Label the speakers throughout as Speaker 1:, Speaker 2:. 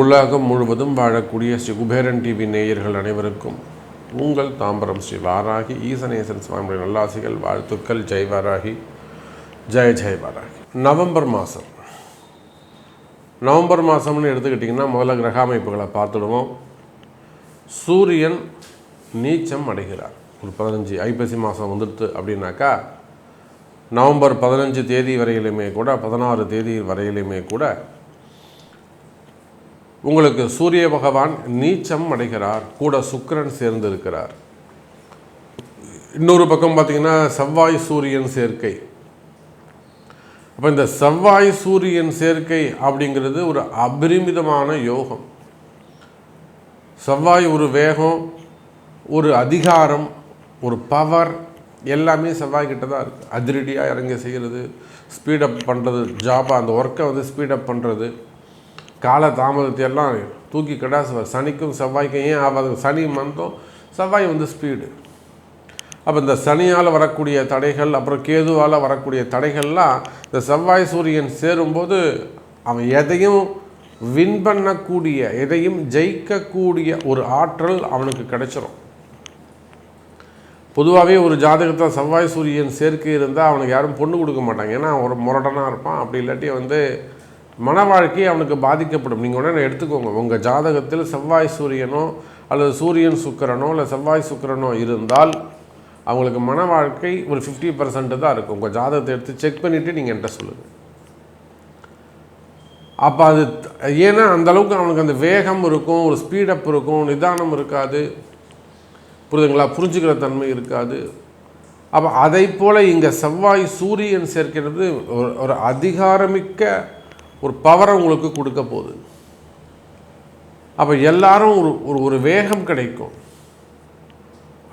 Speaker 1: உலகம் முழுவதும் வாழக்கூடிய ஸ்ரீ குபேரன் டிவி நேயர்கள் அனைவருக்கும் உங்கள் தாம்பரம் ஸ்ரீ வாராகி ஈசனேசன் சுவாமியுடைய நல்லாசிகள் வாழ்த்துக்கள் ஜெய் வாராகி ஜெய ஜெய் வாராகி. நவம்பர் மாதம் நவம்பர் மாதம்னு எடுத்துக்கிட்டிங்கன்னா முதல்ல கிரக அமைப்புகளை பார்த்துடுவோம். சூரியன் நீச்சம் அடைகிறார். ஒரு பதினஞ்சு ஐப்பசி மாதம் வந்துடுது அப்படின்னாக்கா நவம்பர் பதினஞ்சு தேதி வரையிலுமே கூட பதினாறு தேதி வரையிலுமே கூட உங்களுக்கு சூரிய பகவான் நீச்சம் அடைகிறார் கூட சுக்கிரன் சேர்ந்து இருக்கிறார் இன்னொரு பக்கம் பார்த்தீங்கன்னா செவ்வாய் சூரியன் சேர்க்கை. அப்போ இந்த செவ்வாய் சூரியன் சேர்க்கை அப்படிங்கிறது ஒரு அபரிமிதமான யோகம். செவ்வாய் ஒரு வேகம் ஒரு அதிகாரம் ஒரு பவர் எல்லாமே செவ்வாய்கிட்ட தான் இருக்குது அதிரடியாக இறங்கி செய்கிறது ஸ்பீடப் பண்ணுறது ஜாபாக அந்த ஒர்க்கை வந்து ஸ்பீடப் பண்ணுறது கால தாமதத்தை எல்லாம் தூக்கி கடாசுவார் சனிக்கும் செவ்வாய்க்கும் ஏன் ஆகாது? சனி மந்தம் செவ்வாய் வந்து ஸ்பீடு அப்போ இந்த சனியால் வரக்கூடிய தடைகள் அப்புறம் கேதுவால் வரக்கூடிய தடைகள்லாம் இந்த செவ்வாய் சூரியன் சேரும்போது அவன் எதையும் வின் பண்ணக்கூடிய எதையும் ஜெயிக்கக்கூடிய ஒரு ஆற்றல் அவனுக்கு கிடைச்சிரும். பொதுவாகவே ஒரு ஜாதகத்தை செவ்வாய் சூரியன் சேர்க்கை இருந்தால் அவனுக்கு யாரும் பொண்ணு கொடுக்க மாட்டாங்க. ஏன்னா ஒரு முரடனாக இருப்பான். அப்படி இல்லாட்டி வந்து மன வாழ்க்கை அவனுக்கு பாதிக்கப்படும். நீங்கள் உடனே எடுத்துக்கோங்க. உங்கள் ஜாதகத்தில் செவ்வாய் சூரியனோ அல்லது சூரியன் சுக்கிரனோ இல்லை செவ்வாய் சுக்கிரனோ இருந்தால் அவங்களுக்கு மன வாழ்க்கை ஒரு ஃபிஃப்டி பர்சன்ட் தான் இருக்கும். உங்கள் ஜாதகத்தை எடுத்து செக் பண்ணிவிட்டு நீங்கள் என்கிட்ட சொல்லுங்கள் அப்போ அது ஏன்னா அந்தளவுக்கு அவனுக்கு அந்த வேகம் இருக்கும் ஒரு ஸ்பீடப் இருக்கும் நிதானம் இருக்காது. புரியுதுங்களா? புரிஞ்சுக்கிற தன்மை இருக்காது. அப்போ அதை போல் இங்கே செவ்வாய் சூரியன் சேர்க்கிறது ஒரு ஒரு அதிகாரமிக்க ஒரு பவரை உங்களுக்கு கொடுக்க போகுது. அப்போ எல்லாரும் ஒரு ஒரு ஒரு வேகம் கிடைக்கும்.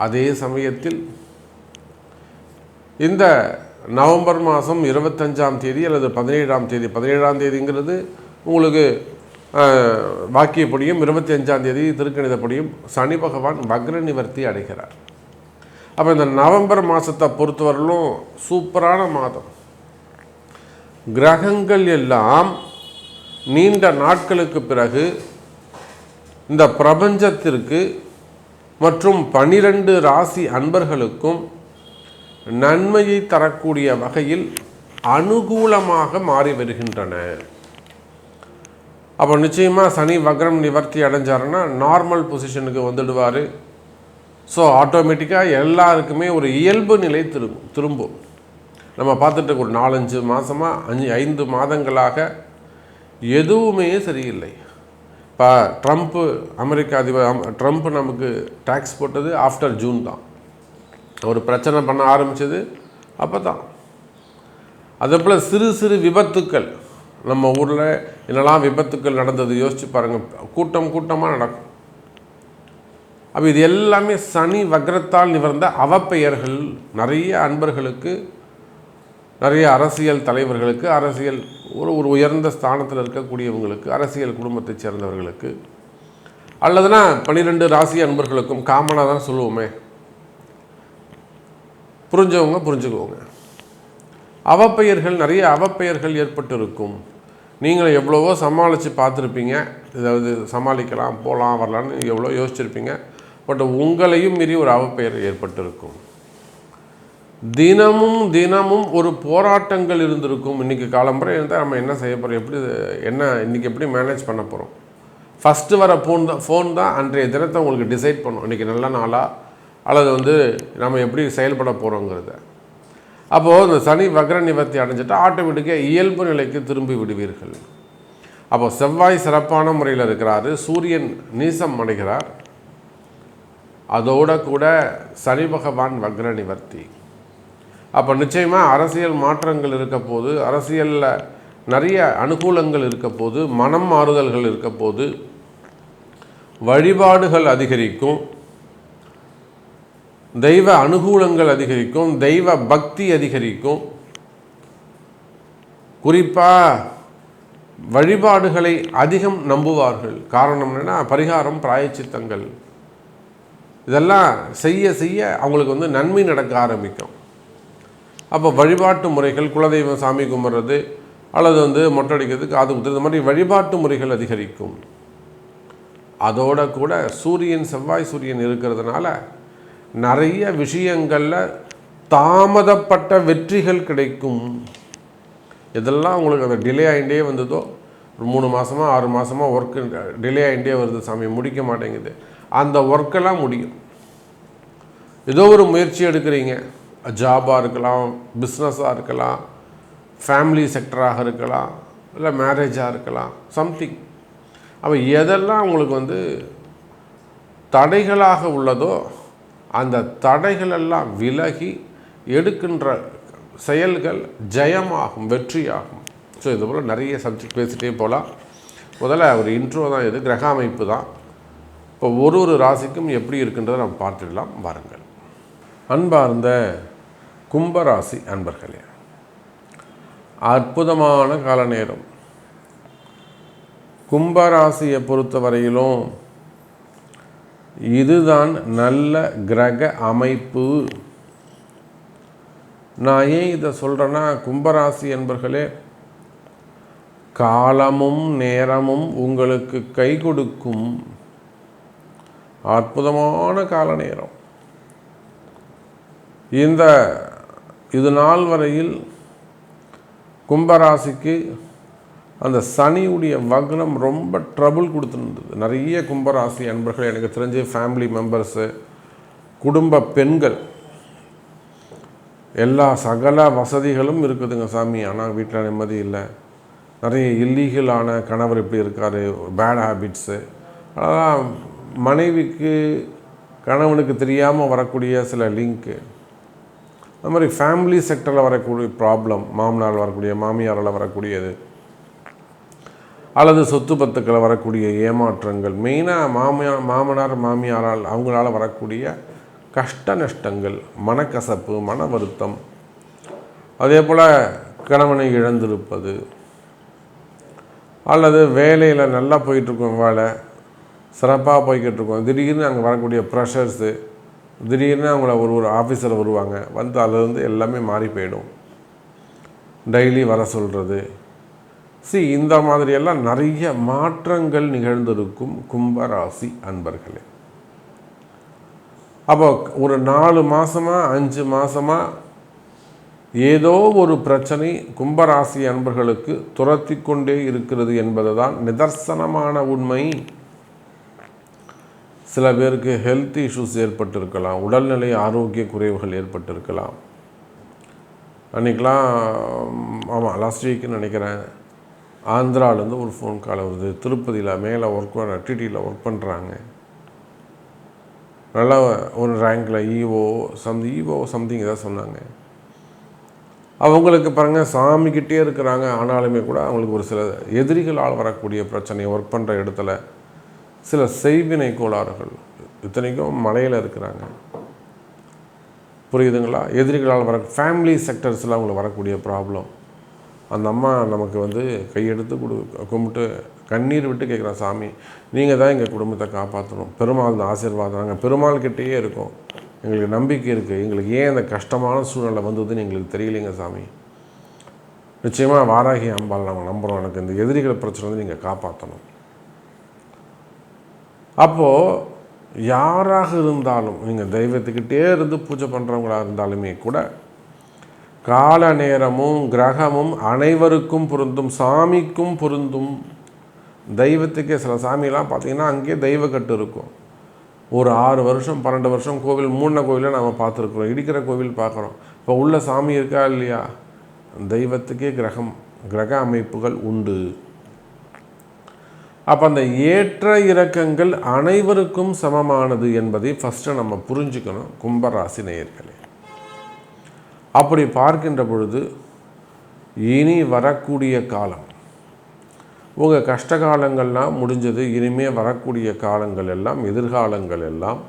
Speaker 1: அதே சமயத்தில் இந்த நவம்பர் மாதம் இருபத்தஞ்சாம் தேதி அல்லது பதினேழாம் தேதி பதினேழாம் தேதிங்கிறது உங்களுக்கு வாக்கியப்படியும் இருபத்தி அஞ்சாம் தேதி திருக்கணிதப்படியும் சனி பகவான் வக்ர நிவர்த்தி அடைகிறார். அப்போ இந்த நவம்பர் மாதத்தை பொறுத்தவரையிலும் சூப்பரான மாதம். கிரகங்கள் எல்லாம் நீண்ட நாட்களுக்கு பிறகு இந்த பிரபஞ்சத்திற்கு மற்றும் பனிரெண்டு ராசி அன்பர்களுக்கும் நன்மையை தரக்கூடிய வகையில் அனுகூலமாக மாறி வருகின்றன. அப்போ நிச்சயமாக சனி வக்ரம் நிவர்த்தி அடைஞ்சாருன்னா நார்மல் பொசிஷனுக்கு வந்துடுவார். ஸோ ஆட்டோமேட்டிக்காக எல்லாருக்குமே ஒரு இயல்பு நிலை திரும்பும் திரும்பும். நம்ம பார்த்துட்டு ஒரு நாலஞ்சு மாதமாக அஞ்சு ஐந்து மாதங்களாக எதுவுமே சரியில்லை. இப்போ ட்ரம்ப்பு அமெரிக்க அதிபர் அம்- ட்ரம்ப் நமக்கு டேக்ஸ் போட்டது ஆஃப்டர் ஜூன் தான். ஒரு பிரச்சனை பண்ண ஆரம்பித்தது அப்போ தான் அதே போல் சிறு சிறு விபத்துக்கள். நம்ம ஊரில் என்னெல்லாம் விபத்துக்கள் நடந்தது யோசிச்சு பாருங்கள் கூட்டம் கூட்டமாக நடக்கும். அப்போ இது எல்லாமே சனி வக்ரத்தால் நிவர்ந்த அவப்பெயர்கள். நிறைய அன்பர்களுக்கு நிறைய அரசியல் தலைவர்களுக்கு அரசியல் ஒரு ஒரு உயர்ந்த ஸ்தானத்தில் இருக்கக்கூடியவங்களுக்கு அரசியல் குடும்பத்தைச் சேர்ந்தவர்களுக்கு அல்லதுனா பன்னிரெண்டு ராசி அன்பர்களுக்கும் காமனாக தான் சொல்லுவோமே. புரிஞ்சவங்க புரிஞ்சுக்குவோங்க. அவப்பெயர்கள் நிறைய அவப்பெயர்கள் ஏற்பட்டிருக்கும். நீங்கள் எவ்வளவோ சமாளித்து பார்த்துருப்பீங்க. இதாவது சமாளிக்கலாம் போகலாம் வரலான்னு எவ்வளோ யோசிச்சிருப்பீங்க. பட் உங்களையும் மீறி ஒரு அவப்பெயர் ஏற்பட்டிருக்கும். தினமும் தினமும் ஒரு போராட்டங்கள் இருந்திருக்கும். இன்றைக்கி காலம்புரை இருந்தால் நம்ம என்ன செய்ய போகிறோம் எப்படி என்ன இன்றைக்கி எப்படி மேனேஜ் பண்ண போகிறோம் ஃபஸ்ட்டு வர ஃபோன் தான் ஃபோன் தான் அன்றைய தினத்தை உங்களுக்கு டிசைட் பண்ணும். இன்றைக்கி நல்ல நாளாக அல்லது வந்து நம்ம எப்படி செயல்பட போகிறோங்கிறத அப்போது இந்த சனி வக்ர நிவர்த்தி அடைஞ்சிட்டு ஆட்டோமேட்டிக்காக இயல்பு நிலைக்கு திரும்பி விடுவீர்கள். அப்போ செவ்வாய் சிறப்பான முறையில் இருக்கிறாரு சூரியன் நீசம் அடைகிறார். அதோட கூட சனி பகவான் வக்ர நிவர்த்தி. அப்போ நிச்சயமாக அரசியல் மாற்றங்கள் இருக்க போது அரசியலில் நிறைய அனுகூலங்கள் இருக்க போது மனம் மாறுதல்கள் இருக்க போது வழிபாடுகள் அதிகரிக்கும். தெய்வ அனுகூலங்கள் அதிகரிக்கும் தெய்வ பக்தி அதிகரிக்கும். குறிப்பாக வழிபாடுகளை அதிகம் நம்புவார்கள். காரணம் என்னென்னா பரிகாரம் பிராயச்சித்தங்கள். இதெல்லாம் செய்ய செய்ய அவங்களுக்கு வந்து நன்மை நடக்க ஆரம்பிக்கும். அப்போ வழிபாட்டு முறைகள் குலதெய்வம் சாமி கும்பிட்றது அல்லது வந்து மொட்டடிக்கிறது காது குத்துறது இந்த மாதிரி வழிபாட்டு முறைகள் அதிகரிக்கும். அதோட கூட சூரியன் செவ்வாய் சூரியன் இருக்கிறதுனால நிறைய விஷயங்களில் தாமதப்பட்ட வெற்றிகள் கிடைக்கும். இதெல்லாம் உங்களுக்கு அந்த டிலே ஆகிட்டே வந்ததோ ஒரு மூணு மாதமாக ஆறு மாதமாக ஒர்க்கு டிலே ஆகிட்டே வருது சாமி முடிக்க மாட்டேங்குது. அந்த ஒர்க்கெல்லாம் முடியும். ஏதோ ஒரு முயற்சி எடுக்கிறீங்க. ஜாபாக இருக்கலாம் பிஸ்னஸாக இருக்கலாம் ஃபேமிலி செக்டராக இருக்கலாம் இல்லை மேரேஜாக இருக்கலாம் சம்திங் அப்போ எதெல்லாம் உங்களுக்கு வந்து தடைகளாக உள்ளதோ அந்த தடைகளெல்லாம் விலகி எடுக்கின்ற செயல்கள் ஜெயமாகும் வெற்றியாகும். ஸோ இது போல் நிறைய சப்ஜெக்ட் பேசிகிட்டே போகலாம் முதல்ல ஒரு இன்ட்ரோ தான் இது கிரக அமைப்பு தான். இப்போ ஒரு ஒரு ராசிக்கும் எப்படி இருக்குன்றதை நம்ம பார்த்துடலாம். வாருங்கள். அன்பார்ந்த கும்பராசி அன்பர்களே அற்புதமான கால நேரம் கும்பராசியை பொறுத்த வரையிலும் இதுதான் நல்ல கிரக அமைப்பு. நான் ஏன் இதை சொல்கிறேன்னா கும்பராசி என்பர்களே காலமும் நேரமும் உங்களுக்கு கை கொடுக்கும் அற்புதமான கால நேரம். இந்த இது நாள் வரையில் கும்பராசிக்கு அந்த சனியுடைய வக்னம் ரொம்ப ட்ரபுள் கொடுத்துருந்தது. நிறைய கும்பராசி அன்பர்கள் எனக்கு தெரிஞ்ச ஃபேமிலி மெம்பர்ஸு குடும்ப பெண்கள் எல்லா சகல வசதிகளும் இருக்குதுங்க சாமி. ஆனால் வீட்டில் நிம்மதி இல்லை. நிறைய இல்லீகலான கணவர் இப்படி இருக்கார் பேட் ஹேபிட்ஸு அதெல்லாம் மனைவிக்கு கணவனுக்கு தெரியாமல் வரக்கூடிய சில லிங்க்கு அது மாதிரி ஃபேமிலி செக்டரில் வரக்கூடிய ப்ராப்ளம் மாமனார் வரக்கூடிய மாமியாரால் வரக்கூடியது. அல்லது சொத்து பத்துக்களை வரக்கூடிய ஏமாற்றங்கள். மெயினாக மாமியார் மாமனார் மாமியாரால் அவங்களால வரக்கூடிய கஷ்ட நஷ்டங்கள் மனக்கசப்பு மன வருத்தம். அதே போல் கணவனை இழந்திருப்பது. அல்லது வேலையில் நல்லா போயிட்டுருக்கோம் வேலை சிறப்பாக போய்கிட்டு இருக்கோம் திடீர்னு அங்கே வரக்கூடிய ப்ரெஷர்ஸு திடீர்னு அவங்கள ஒரு ஒரு ஆஃபீஸில் வருவாங்க. வந்து அதுலேருந்து எல்லாமே மாறி போயிடும். டெய்லி வர சொல்கிறது சி இந்த மாதிரியெல்லாம் நிறைய மாற்றங்கள் நிகழ்ந்திருக்கும் கும்பராசி அன்பர்களே. அப்போ ஒரு நாலு மாதமாக அஞ்சு மாதமாக ஏதோ ஒரு பிரச்சனை கும்பராசி அன்பர்களுக்கு துரத்தி கொண்டே இருக்கிறது என்பது தான் நிதர்சனமான உண்மை. சில பேருக்கு ஹெல்த் இஷ்யூஸ் ஏற்பட்டிருக்கலாம் உடல்நிலை ஆரோக்கிய குறைவுகள் ஏற்பட்டிருக்கலாம். அன்றைக்கெலாம் ஆமாம் லாஸ்ட் வீக்குன்னு நினைக்கிறேன். ஆந்திராவிலேருந்து ஒரு ஃபோன் கால் வருது. திருப்பதியில் மேலே ஒர்க் பண்ண டிடியில் ஒர்க் பண்ணுறாங்க நல்லா ஒரு ரேங்கில் ஈவோ சம் ஈவோ சம்திங் ஏதாவது சொன்னாங்க. அவங்களுக்கு பாருங்கள் சாமிக்கிட்டே இருக்கிறாங்க. ஆனாலுமே கூட அவங்களுக்கு ஒரு சில எதிரிகளால் வரக்கூடிய பிரச்சனை ஒர்க் பண்ணுற இடத்துல சில செய்வினை கோளாறுகள் இத்தனைக்கும் மலையில் இருக்கிறாங்க. புரியுதுங்களா? எதிரிகளால் வர ஃபேமிலி செக்டர்ஸில் அவங்களுக்கு வரக்கூடிய ப்ராப்ளம் அந்த அம்மா நமக்கு வந்து கையெடுத்து கொடு கும்பிட்டு கண்ணீர் விட்டு கேட்குறா சாமி நீங்கள் தான் எங்கள் குடும்பத்தை காப்பாற்றணும் பெருமாள் தான் ஆசீர்வாதம் நாங்கள் பெருமாள் கிட்டேயே இருக்கோம். எங்களுக்கு நம்பிக்கை இருக்குது எங்களுக்கு ஏன் அந்த கஷ்டமான சூழ்நிலை வந்ததுன்னு எங்களுக்கு தெரியலைங்க சாமி. நிச்சயமாக வாராகி அம்பாள் நாங்கள் நம்புகிறோம் எனக்கு இந்த எதிரிகள் பிரச்சனை வந்து நீங்கள் காப்பாற்றணும் அப்போது யாராக இருந்தாலும் நீங்கள் தெய்வத்துக்கிட்டே இருந்து பூஜை பண்ணுறவங்களாக இருந்தாலுமே கூட கால நேரமும் கிரகமும் அனைவருக்கும் பொருந்தும் சாமிக்கும் பொருந்தும். தெய்வத்துக்கே சில சாமியெல்லாம் பார்த்தீங்கன்னா அங்கேயே தெய்வக்கட்டு இருக்கும். ஒரு ஆறு வருஷம் பன்னெண்டு வருஷம் கோவில் மூணு கோவிலை நம்ம பார்த்துருக்குறோம். இடிக்கிற கோவில் பார்க்குறோம். இப்போ உள்ள சாமி இருக்கா இல்லையா? தெய்வத்துக்கே கிரகம் கிரக அமைப்புகள் உண்டு. அப்போ அந்த ஏற்ற இறக்கங்கள் அனைவருக்கும் சமமானது என்பதை ஃபஸ்ட்டு நம்ம புரிஞ்சுக்கணும் கும்பராசி நேயர்களே. அப்படி பார்க்கின்ற பொழுது இனி வரக்கூடிய காலம். உங்கள் கஷ்ட காலங்கள்லாம் முடிஞ்சது இனிமே வரக்கூடிய காலங்கள் எல்லாம் எதிர்காலங்கள் எல்லாம்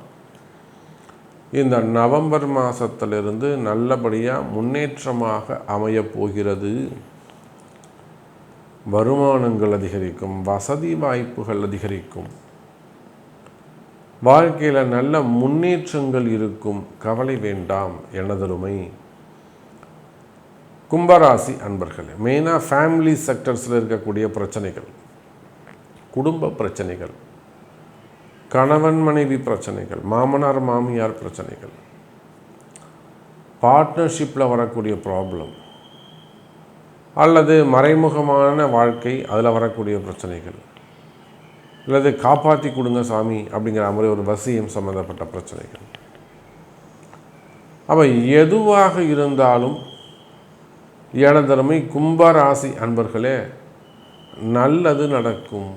Speaker 1: இந்த நவம்பர் மாதத்திலிருந்து நல்லபடியாக முன்னேற்றமாக அமையப் போகிறது. வருமானங்கள் அதிகரிக்கும் வசதி வாய்ப்புகள் அதிகரிக்கும். வாழ்க்கையில் நல்ல முன்னேற்றங்கள் இருக்கும். கவலை வேண்டாம் எனதருமை. கும்பராசி அன்பர்களே மெயினாக ஃபேமிலி செக்டர்ஸில் இருக்கக்கூடிய பிரச்சனைகள் குடும்ப பிரச்சனைகள் கணவன் மனைவி பிரச்சனைகள் மாமனார் மாமியார் பிரச்சனைகள் பார்ட்னர்ஷிப்பில் வரக்கூடிய ப்ராப்ளம் அல்லது மறைமுகமான வாழ்க்கை அதில் வரக்கூடிய பிரச்சனைகள் அல்லது காப்பாற்றி கொடுங்க சாமி அப்படிங்கிற மாதிரி ஒரு வசியம் சம்மந்தப்பட்ட பிரச்சனைகள். அப்போ எதுவாக இருந்தாலும் எனதருமை கும்பராசி அன்பர்களே நல்லது நடக்கும்.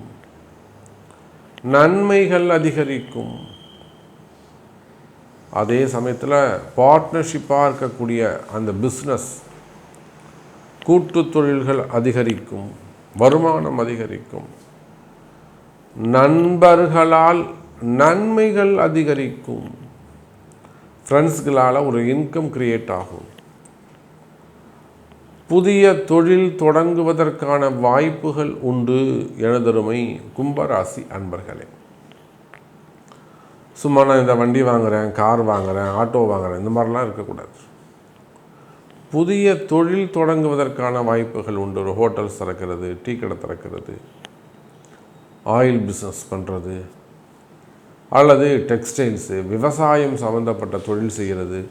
Speaker 1: நன்மைகள் அதிகரிக்கும். அதே சமயத்தில் பார்ட்னர்ஷிப்பாக இருக்கக்கூடிய அந்த பிஸ்னஸ் கூட்டு தொழில்கள் அதிகரிக்கும் வருமானம் அதிகரிக்கும். நண்பர்களால் நன்மைகள் அதிகரிக்கும். ஃப்ரெண்ட்ஸ்களால் ஒரு இன்கம் கிரியேட் ஆகும். புதிய தொழில் தொடங்குவதற்கான வாய்ப்புகள் உண்டு எனதருமை கும்பராசி அன்பர்களே. சும்மா நான் இந்த வண்டி வாங்குகிறேன் கார் வாங்குறேன் ஆட்டோ வாங்குகிறேன் இந்த மாதிரிலாம் இருக்கக்கூடாது. புதிய தொழில் தொடங்குவதற்கான வாய்ப்புகள் உண்டு. ஒரு ஹோட்டல்ஸ் திறக்கிறது டீ கடை திறக்கிறது ஆயில் பிஸ்னஸ் பண்ணுறது அல்லது டெக்ஸ்டைல்ஸு விவசாயம் சம்மந்தப்பட்ட தொழில் செய்கிறது.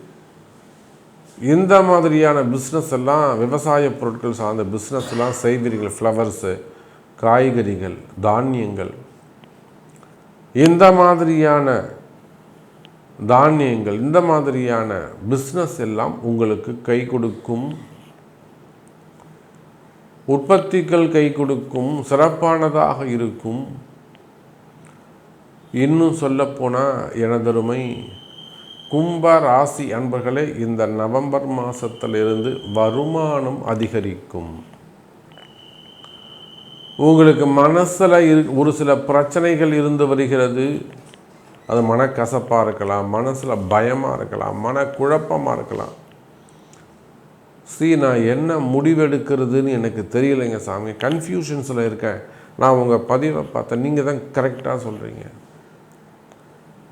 Speaker 1: இந்த மாதிரியான பிஸ்னஸ் எல்லாம் விவசாய பொருட்கள் சார்ந்த பிஸ்னஸ் எல்லாம் செய்வீர்கள். ஃப்ளவர்ஸு காய்கறிகள் தானியங்கள். இந்த மாதிரியான தானியங்கள் இந்த மாதிரியான பிஸ்னஸ் எல்லாம் உங்களுக்கு கை கொடுக்கும். உற்பத்திகள் கை கொடுக்கும். சிறப்பானதாக இருக்கும். இன்னும் சொல்லப்போனால் எனதருமை கும்ப ராசி அன்பர்களே இந்த நவம்பர் மாதத்திலிருந்து வருமானம் அதிகரிக்கும். உங்களுக்கு மனசில் இரு ஒரு சில பிரச்சனைகள் இருந்து வருகிறது. அது மனக்கசப்பாக இருக்கலாம் மனசில் பயமாக இருக்கலாம் மனக்குழப்பமாக இருக்கலாம். சி நான் என்ன முடிவெடுக்கிறதுன்னு எனக்கு தெரியலைங்க சாமி. கன்ஃபியூஷன்ஸில் இருக்கேன். நான் உங்கள் பதிவை பார்த்தேன். நீங்கள் தான் கரெக்டாக சொல்கிறீங்க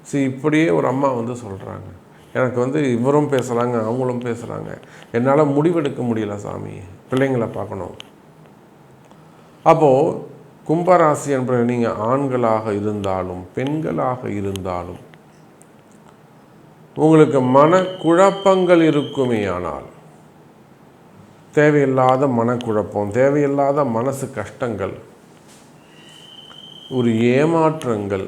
Speaker 1: சி இப்படியே ஒரு அம்மா வந்து சொல்கிறாங்க எனக்கு வந்து இவரும் பேசுகிறாங்க அவங்களும் பேசுகிறாங்க என்னால் முடிவெடுக்க முடியல சாமி. பிள்ளைங்களை பார்க்கணும். அப்போது கும்பராசி என்ற நீங்கள் ஆண்களாக இருந்தாலும் பெண்களாக இருந்தாலும் உங்களுக்கு மனக்குழப்பங்கள் இருக்குமே ஆனால் தேவையில்லாத மனக்குழப்பம் தேவையில்லாத மனசு கஷ்டங்கள் ஒரு ஏமாற்றங்கள்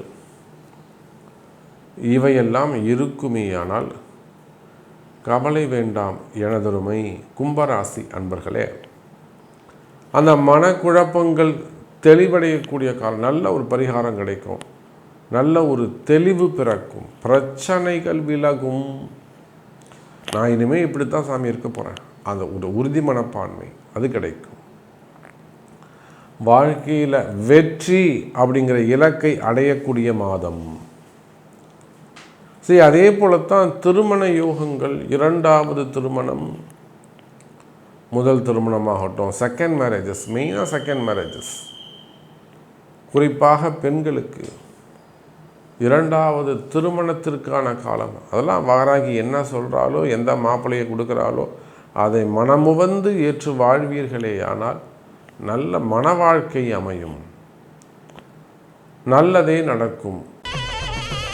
Speaker 1: இவையெல்லாம் இருக்குமேயானால் கவலை வேண்டாம் எனதொருமை கும்பராசி அன்பர்களே. அந்த மனக்குழப்பங்கள் தெளிவடையக்கூடிய காலம் நல்ல ஒரு பரிகாரம் கிடைக்கும். நல்ல ஒரு தெளிவு பிறக்கும். பிரச்சனைகள் விலகும். நான் இனிமேல் இப்படித்தான் சாமி இருக்க போகிறேன் அந்த ஒரு உறுதி மனப்பான்மை அது கிடைக்கும். வாழ்க்கையில் வெற்றி அப்படிங்கிற இலக்கை அடையக்கூடிய மாதம். சரி அதே போலத்தான் திருமண யோகங்கள் இரண்டாவது திருமணம் முதல் திருமணமாகட்டும் செகண்ட் மேரேஜஸ் மெயினாக செகண்ட் மேரேஜஸ் குறிப்பாக பெண்களுக்கு இரண்டாவது திருமணத்திற்கான காலம். அதெல்லாம் வாராகி என்ன சொல்கிறாலோ எந்த மாப்பிள்ளையை கொடுக்குறாலோ அதை மனமுவந்து ஏற்று வாழ்வீர்களே ஆனால் நல்ல மன வாழ்க்கை அமையும். நல்லதே நடக்கும்.